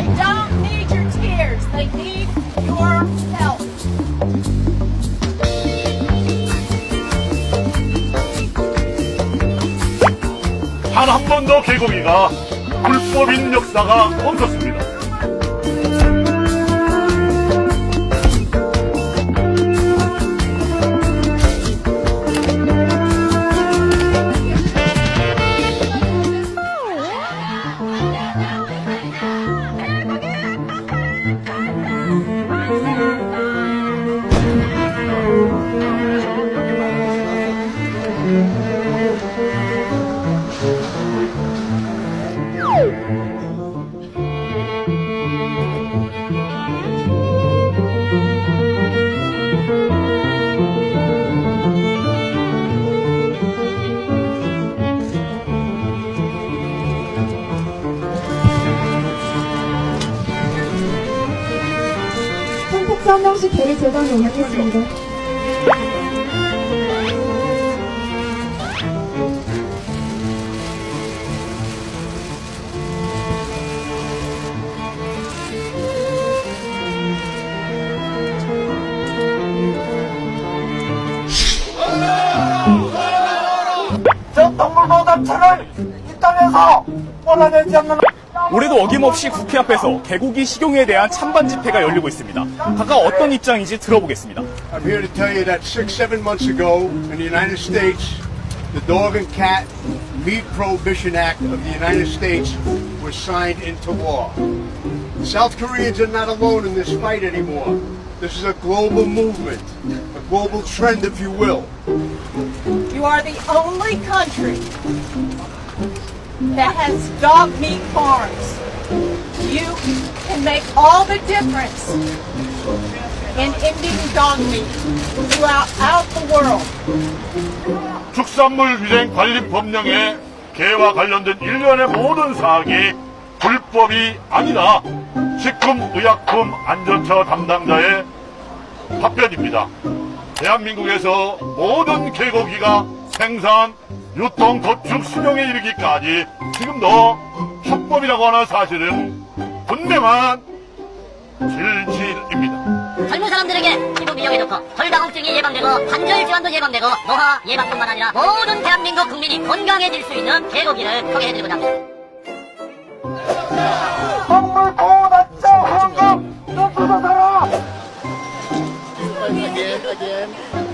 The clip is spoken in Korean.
They don't need your tears. They need your help. 단 한 번도 개고기가 불법인 역사가 없었습니다. 선택 한 명씩 대리 제공에 임하겠습니다. 저 동물보호단체를 이 땅에서 몰아내지 않는 올해도 어김없이 국회 앞에서 개고기 식용에 대한 찬반 집회가 열리고 있습니다. 각각 어떤 입장인지 들어보겠습니다. I'm here to tell you that six, seven months ago in the United States, the Dog and Cat Meat Prohibition Act of the United States was signed into law. South Koreans are not alone in this fight anymore. This is a global movement, a global trend, if you will. You are the only country that has dog meat farms. You can make all the difference in ending dog meat throughout out the world. 축산물 위생 관리 법령의 개와 관련된 일련의 모든 사항이 불법이 아니다. 식품의약품 안전처 담당자의 답변입니다. 대한민국에서 모든 개고기가 생산, 유통, 도축, 수령에 이르기까지 지금도 합법이라고 하는 사실은 분명한 진실입니다. 젊은 사람들에게 피부 미용에 좋고 혈당증이 예방되고 관절 질환도 예방되고 노화 예방뿐만 아니라 모든 대한민국 국민이 건강해질 수 있는 개고기를 소개해드리고자 합니다. 동물보호단체 후원금 좀 주세요! Again, again.